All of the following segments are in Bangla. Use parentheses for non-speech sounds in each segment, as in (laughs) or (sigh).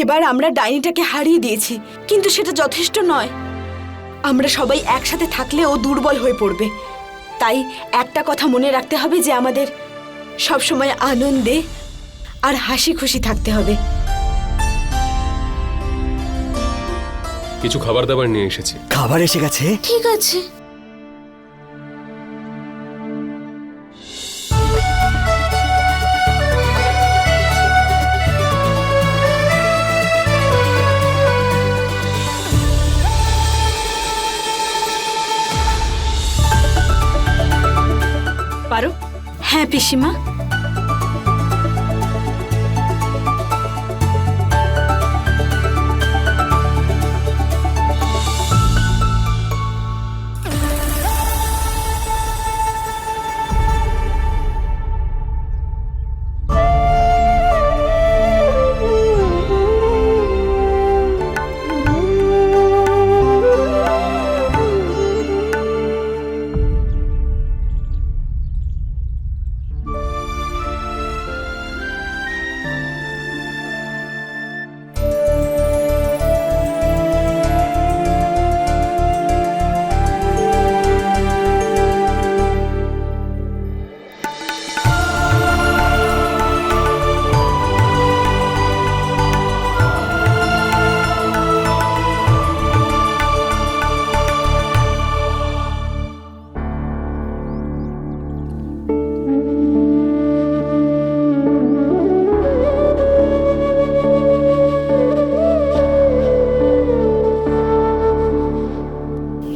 এবার আমরা ডাইনিটাকে হারিয়ে দিয়েছি কিন্তু সেটা যথেষ্ট নয়। আমরা সবাই একসাথে থাকলে ও দুর্বল হয়ে পড়বে। তাই একটা কথা মনে রাখতে হবে যে আমাদের সবসময় আনন্দে আর হাসি খুশি থাকতে হবে। কিছু খাবার দাবার নিয়ে এসেছি। খাবার এসে গেছে? ঠিক আছে। পিসিমা?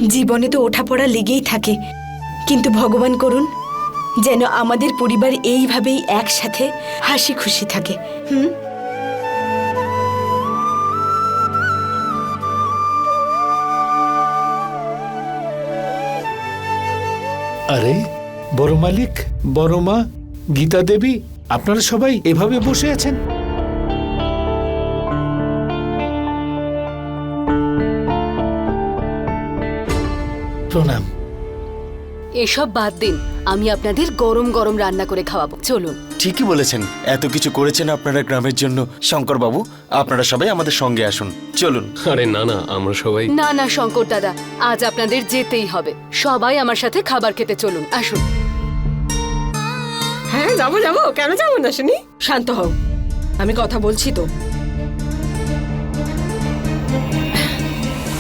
জীবনে তো ওঠাপড়া লেগেই থাকে। কিন্তু ভগবান করুন যেন আমাদের পরিবার এইভাবেই একসাথে হাসি খুশি থাকে, হুম? আরে, বড় মালিক, বড় মা, গীতা দেবী, আপনারা সবাই এভাবে বসে আছেন? প্রণাম। এসব বাদ দিন আমি আপনাদের গরম গরম রান্না করে খাওয়াবো। চলুন। ঠিকই বলেছেন এত কিছু করেছেন আপনারা গ্রামের জন্য। শঙ্কর বাবু আপনারা সবাই আমাদের সঙ্গে আসুন। চলুন। আরে না না আমরা সবাই না না শঙ্কর দাদা আজ আপনাদের যেতেই হবে। সবাই আমার সাথে খাবার খেতে চলুন আসুন। হ্যাঁ যাব যাব। কেন যাব না শুনি? শান্ত হও। আমি কথা বলছি তো।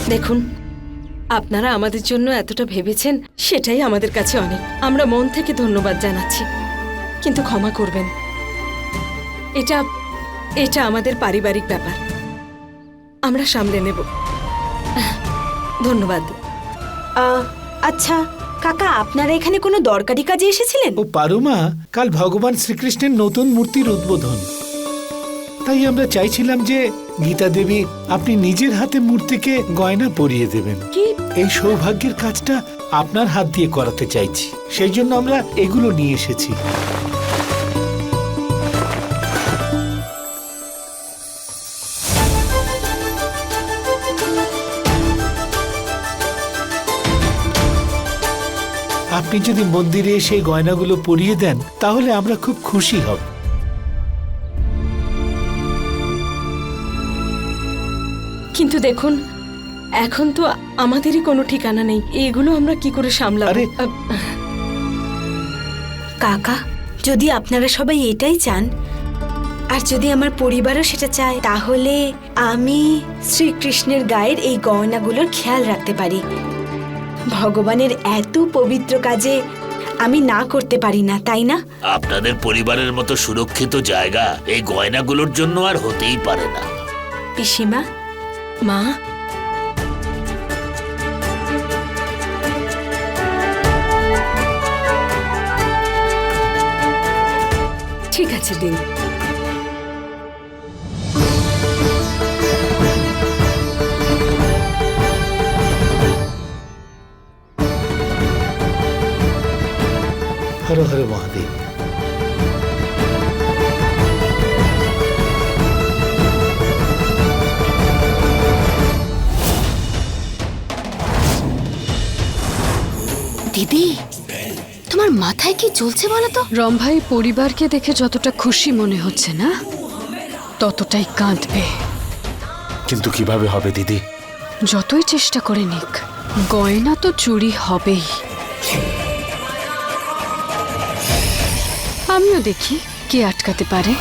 দেখুন আপনারা আমাদের জন্য এতটা ভেবেছেন সেটাই আমাদের কাছে অনেক। আমরা মন থেকে ধন্যবাদ জানাচ্ছি। কিন্তু ক্ষমা করবেন। এটা এটা আমাদের পারিবারিক ব্যাপার। আমরা সামলে নেব। ধন্যবাদ। আচ্ছা কাকা আপনারা এখানে কোনো দরকারি কাজে এসেছিলেন? ও পারুমা কাল ভগবান শ্রীকৃষ্ণের নতুন মূর্তির উদ্বোধন। তাই আমরা চাইছিলাম যে গীতা দেবী আপনি নিজের হাতে মূর্তিকে গয়না পরিয়ে দেবেন। কি? এই সৌভাগ্যের কাজটা আপনার হাত দিয়ে করাতে চাইছি। সেই জন্য আমরা এগুলো নিয়ে এসেছি। আপনি যদি মন্দিরে সেই গয়নাগুলো পরিয়ে দেন তাহলে আমরা খুব খুশি হব। কিন্তু দেখুন এখন তো আমাদেরই কোনো ঠিকানা নেই। এগুলো আমরা কি করে সামলাবো? কাকা যদি আপনারা সবাই এটাই চান আর যদি আমার পরিবারও সেটা চায় তাহলে আমি শ্রীকৃষ্ণের গায়ের এই গয়নাগুলোর খেয়াল রাখতে পারি। ভগবানের এত পবিত্র কাজে আমি না করতে পারি না তাই না? আপনাদের পরিবারের মতো সুরক্ষিত জায়গা এই গয়নাগুলোর জন্য আর হতেই পারে না। পিসিমা মা ঠিক আছে দিন মাথায় কি চলছে বলো তো? রম্ভাই পরিবারকে দেখে যতটা খুশি মনে হচ্ছে না? ততটাই কাঁদবে। কিন্তু কীভাবে হবে দিদি? যতই চেষ্টা করে নিক গয়না তো চুরি হবেই। আমিও দেখি কে আটকাতে পারে।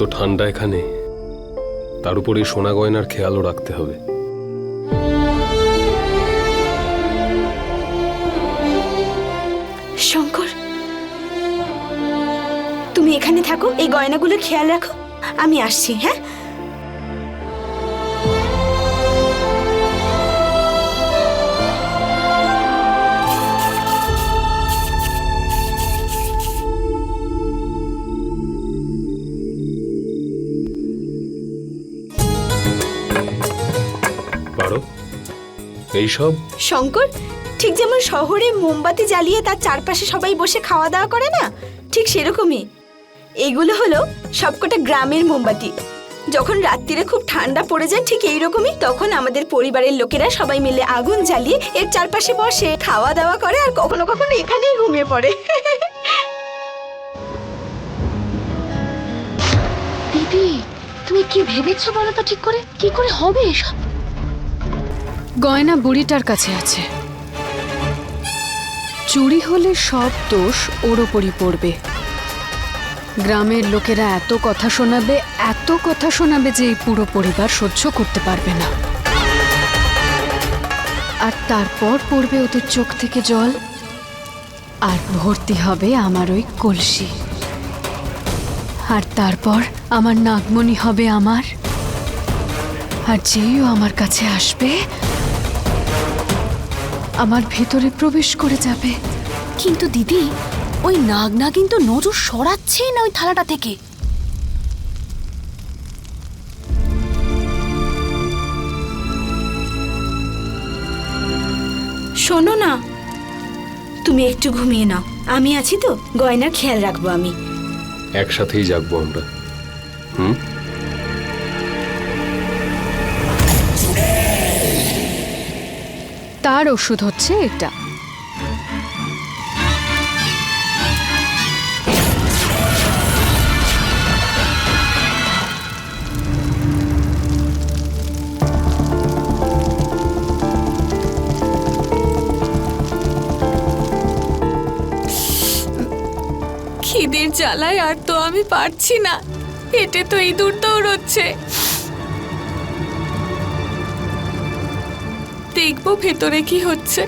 এত ঠান্ডা এখানে। তার উপরে এই সোনা গয়নার খেয়ালও রাখতে হবে। শঙ্কর, তুমি এখানে থাকো, এই গয়নাগুলো খেয়াল রাখো। আমি আসছি হ্যাঁ? এইসব শঙ্কর ঠিক যেমন শহরে মোমবাতি জ্বালিয়ে তার চারপাশে সবাই বসে খাওয়া দাওয়া করে না ঠিক সেরকমই। এগুলো হলো সবকটা গ্রামের মোমবাতি। যখন রাত্রিরে খুব ঠান্ডা পড়ে যায় ঠিক এইরকমই তখন আমাদের পরিবারের লোকেরা সবাই মিলে আগুন জ্বালিয়ে এর চারপাশে বসে খাওয়া দাওয়া করে আর কখনো কখনো এখানেই ঘুমিয়ে পড়ে। দিদি তুমি কি ভেবেছো বলো তো ঠিক করে? কি করে হবে এসব? গয়না বুড়িটার কাছে আছে। চুরি হলে সব দোষ ওর ওপরই পড়বে। গ্রামের লোকেরা এত কথা শোনাবে, এত কথা শোনাবে যে এই পুরো পরিবার সহ্য করতে পারবে না। আর তারপর পড়বে ওদের চোখ থেকে জল, আর ভর্তি হবে আমার ওই কলসি। আর তারপর আমার নাগমণি হবে আমার। আর যেইও আমার কাছে আসবে আমার ভেতরে প্রবেশ করে যাবে। কিন্তু দিদি ওই নাগনা কিন্তু নজর সরাচ্ছেই না ওই থালাটা থেকে। শোনো না। তুমি একটু ঘুমিয়ে নাও। আমি আছি তো গয়নার খেয়াল রাখব আমি। একসাথেই জাগবো আমরা। হুম? তার ওষুধ হচ্ছে এটা। খিদের জ্বালায় আর তো আমি পারছি না। পেটে তো ইঁদুর দৌড়চ্ছে। দেখব ভেতরে কি হচ্ছে।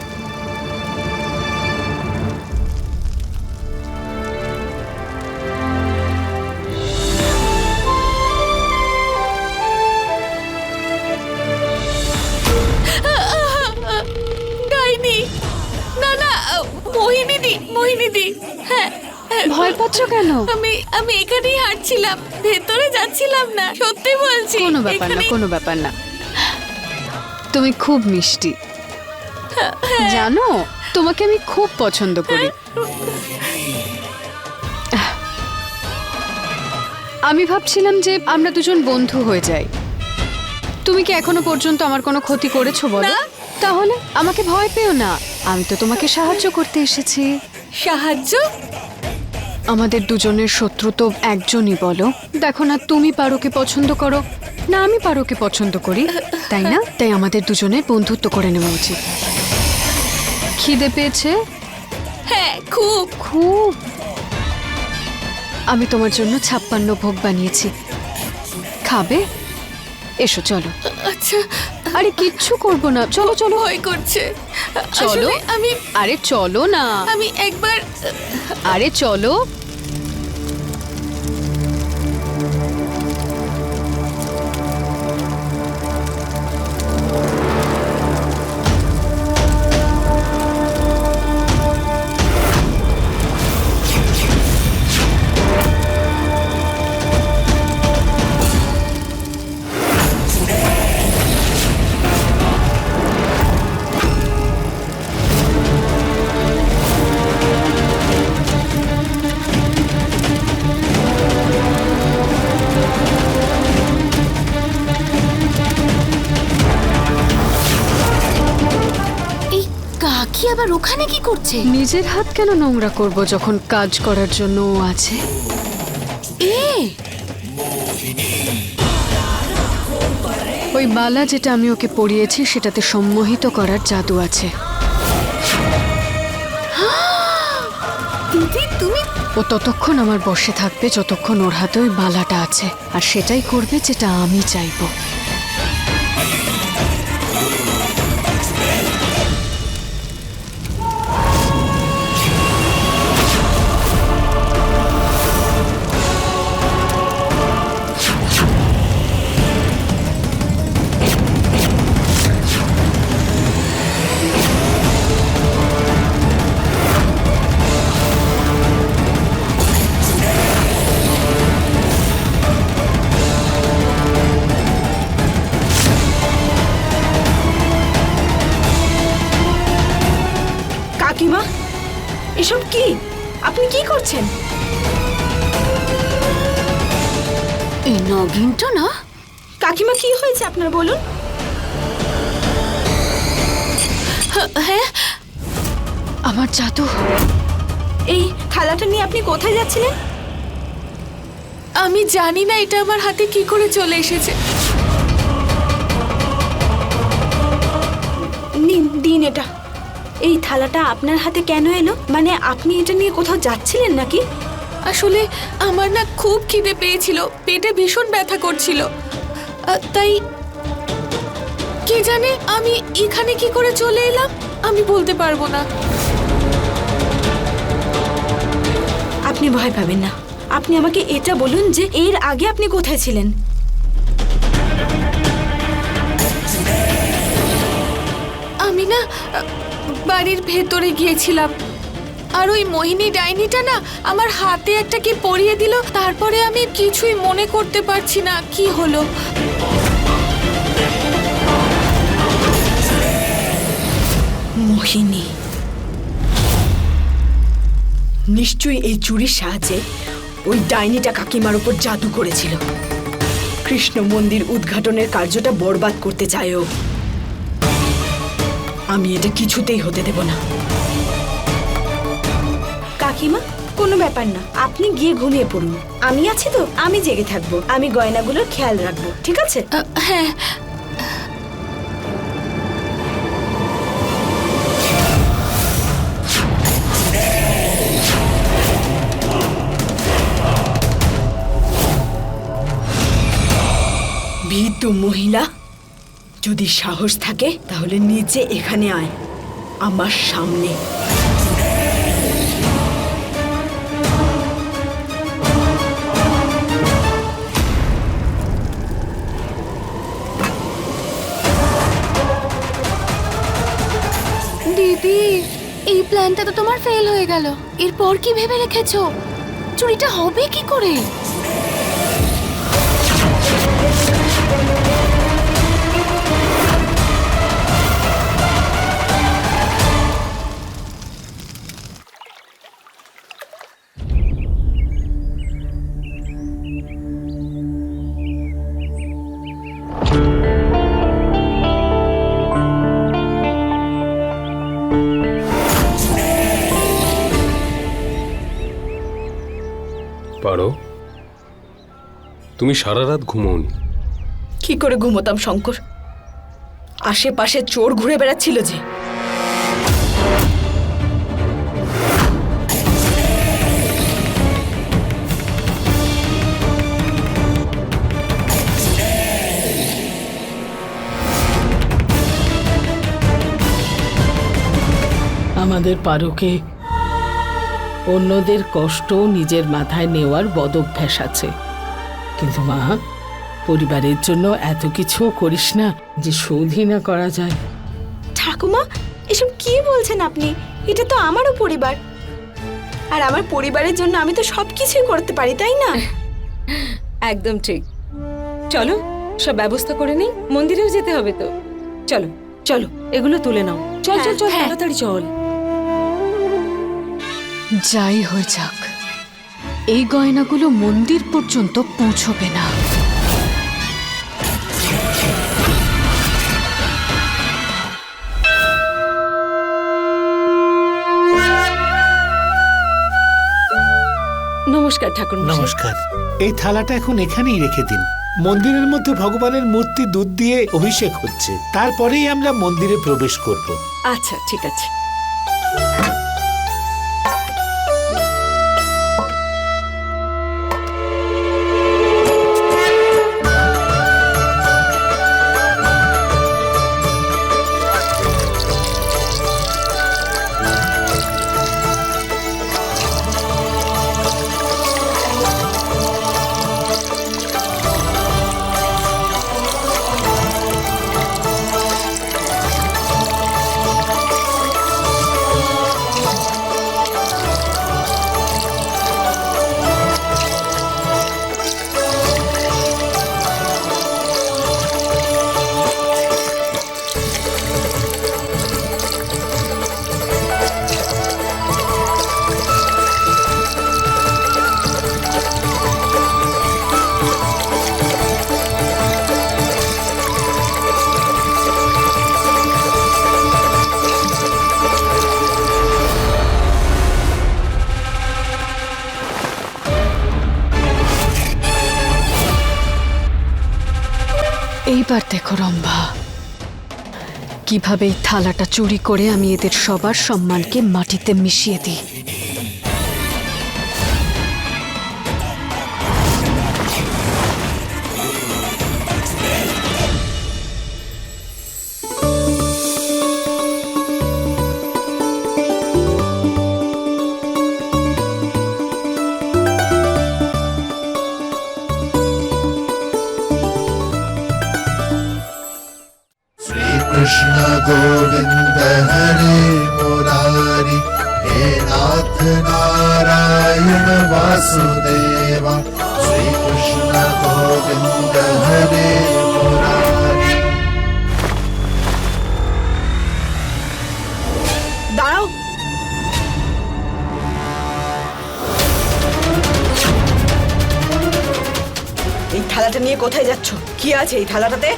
হ্যাঁ হ্যাঁ, ভয় পাচ্ছ কেন? আমি আমি এখানেই হাঁটছিলাম ভেতরে যাচ্ছিলাম না সত্যি বলছি। কোনো ব্যাপার না কোনো ব্যাপার না। তুমি খুব মিষ্টি। জানো তোমাকে আমি খুব পছন্দ করি। আমি ভাবছিলাম যে আমরা দুজন বন্ধু হয়ে যাই। তুমি কি এখনও পর্যন্ত আমার কোনো ক্ষতি করেছ বলো? তাহলে আমাকে ভয় পেও না। আমি তো তোমাকে সাহায্য করতে এসেছি। সাহায্য? আমাদের দুজনের শত্রু তো একজনই বলো। দেখো না তুমি পারোকে পছন্দ করো না আমি পারোকে পছন্দ করি। তাই না? তাই আমাদের দুজনের বন্ধুত্ব করে নেওয়া উচিত। খিদে পেয়েছে? হ্যাঁ খুব। খুব। আমি তোমার জন্য ছাপ্পান্ন ভোগ বানিয়েছি। খাবে? এসো চলো। আচ্ছা আরে কিচ্ছু করব না। চলো চলো। ভয় করছে। চলো। আমি আরে চলো না। আমি একবার আরে চলো। রাখি আবার ওখানে কি করছে? নিজের হাত কেন নোংরা করব যখন কাজ করার জন্য ও আছে? এ! ওই বালা যেটা আমি ওকে পরিয়েছি সেটাতে সম্মোহিত করার জাদু আছে। (gasps) দিদি তুমি ও ততক্ষণ আমার বসে থাকবে যতক্ষণ ওর হাতে ওই বালাটা আছে। আর সেটাই করবে যেটা আমি চাইব। হ্যাঁ? আমার জাদু। এই থালাটা নিয়ে আপনি কোথায় যাচ্ছিলেন? আমি জানি না এটা আমার হাতে কি করে চলে এসেছে। দিন এটা। এই থালাটা আপনার হাতে কেন এলো? মানে আপনি এটা নিয়ে কোথাও যাচ্ছিলেন নাকি? আসলে আমার না খুব খিদে পেয়েছিল। পেটে ভীষণ ব্যথা করছিল। তাই কে জানে আমি এখানে কি করে চলে এলাম? আমি বলতে পারব না। আপনি ভয় পাবেন না। আপনি আমাকে এটা বলুন যে এর আগে আপনি কোথায় ছিলেন। আমি না বাড়ির ভেতরে গিয়েছিলাম। আর ওই মোহিনী ডাইনিটা না আমার হাতে একটা কি পরিয়ে দিল তারপরে আমি কিছুই মনে করতে পারছি না কি হলো। মোহিনী। নিশ্চয়ই এই চুরির সাহায্যে ওই ডাইনিটা কাকিমার উপর জাদু করেছিল। কৃষ্ণ মন্দির উদ্ঘাটনের কার্যটা বরবাদ করতে চায় ও আমি এটা কিছুতেই হতে দেব না। কাকিমা কোনো ব্যাপার না। আপনি গিয়ে ঘুমিয়ে পড়ুন। আমি আছি তো আমি জেগে থাকব। আমি গয়নাগুলোর খেয়াল রাখব ঠিক আছে? হ্যাঁ ভীতু মহিলা, যদি সাহস থাকে, তাহলে নিচে এখানে আয়, আমার সামনে। দিদি, এই প্ল্যানটা তো তোমার ফেল হয়ে গেল। এরপর কি ভেবে রেখেছো? চুরিটা হবে কি করে? পারো। তুমি সারা রাত ঘুমোনি কি করে ঘুমোতাম শঙ্কর? আশেপাশে চোর ঘুরে বেড়াচ্ছিল যে। আমাদের পারকে অন্যদের কষ্ট নিজের মাথায় নেওয়ার বদভ্যাস আছে। কিন্তু মা পরিবারের জন্য এত কিছু করিস না যে শোধই না করা যায়। ঠাকুমা এসব কি বলছেন আপনি? এটা তো আমারও পরিবার। আর আমার পরিবারের জন্য আমি তো সব কিছুই করতে পারি তাই না? (laughs) একদম ঠিক। চলো সব ব্যবস্থা করে নিই মন্দিরেও যেতে হবে তো। চলো চলো এগুলো তুলে নাও। চল চল চল হ্যাঁ। তাড়াতাড়ি চল। যাই হয়ে যাক এই গয়নাগুলো মন্দির পর্যন্ত পৌঁছবে না। নমস্কার ঠাকুর নমস্কার। এই থালাটা এখন এখানেই রেখে দিন। মন্দিরের মধ্যে ভগবানের মূর্তি দুধ দিয়ে অভিষেক হচ্ছে। তারপরেই আমরা মন্দিরে প্রবেশ করব। আচ্ছা ঠিক আছে। এইবার দেখো রম্ভা। কীভাবে এই থালাটা চুরি করে আমি এদের সবার সম্মানকে মাটিতে মিশিয়ে দিই। नारायण वासुदेव श्रीकृष्ण गोविन्द हरे मुरारि দাঁড়াও এই থালাটা নিয়ে কোথায় যাচ্ছ কি আছে এই থালাটাতে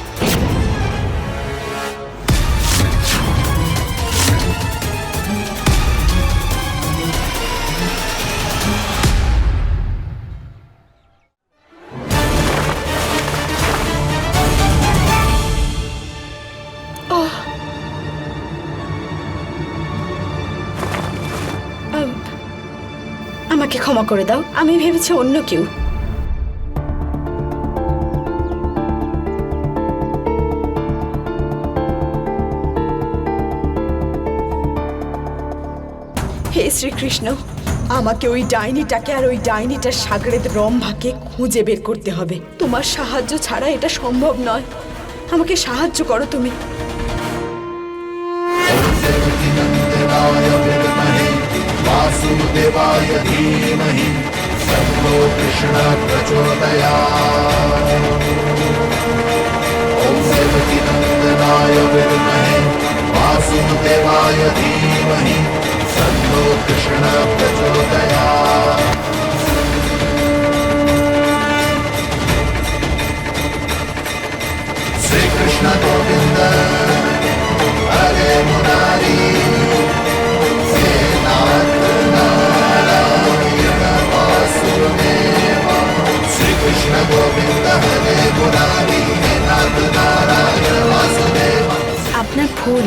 আমাকে ক্ষমা করে দাও। আমি ভেবেছি অন্য কেউ। হে শ্রীকৃষ্ণ, আমাকে ওই ডাইনিটাকে আর ওই ডাইনিটার সাগরেদ রম্ভাকে খুঁজে বের করতে হবে। তোমার সাহায্য ছাড়া এটা সম্ভব নয়। আমাকে সাহায্য করো তুমি। वासुदेवाय धीमहि। तन्नो कृष्ण प्रचोदयात् विद्महे। वासुदेवाय धीमहि। तन्नो कृष्ण प्रचोदयात् श्रीकृष्ण আপনার ফুল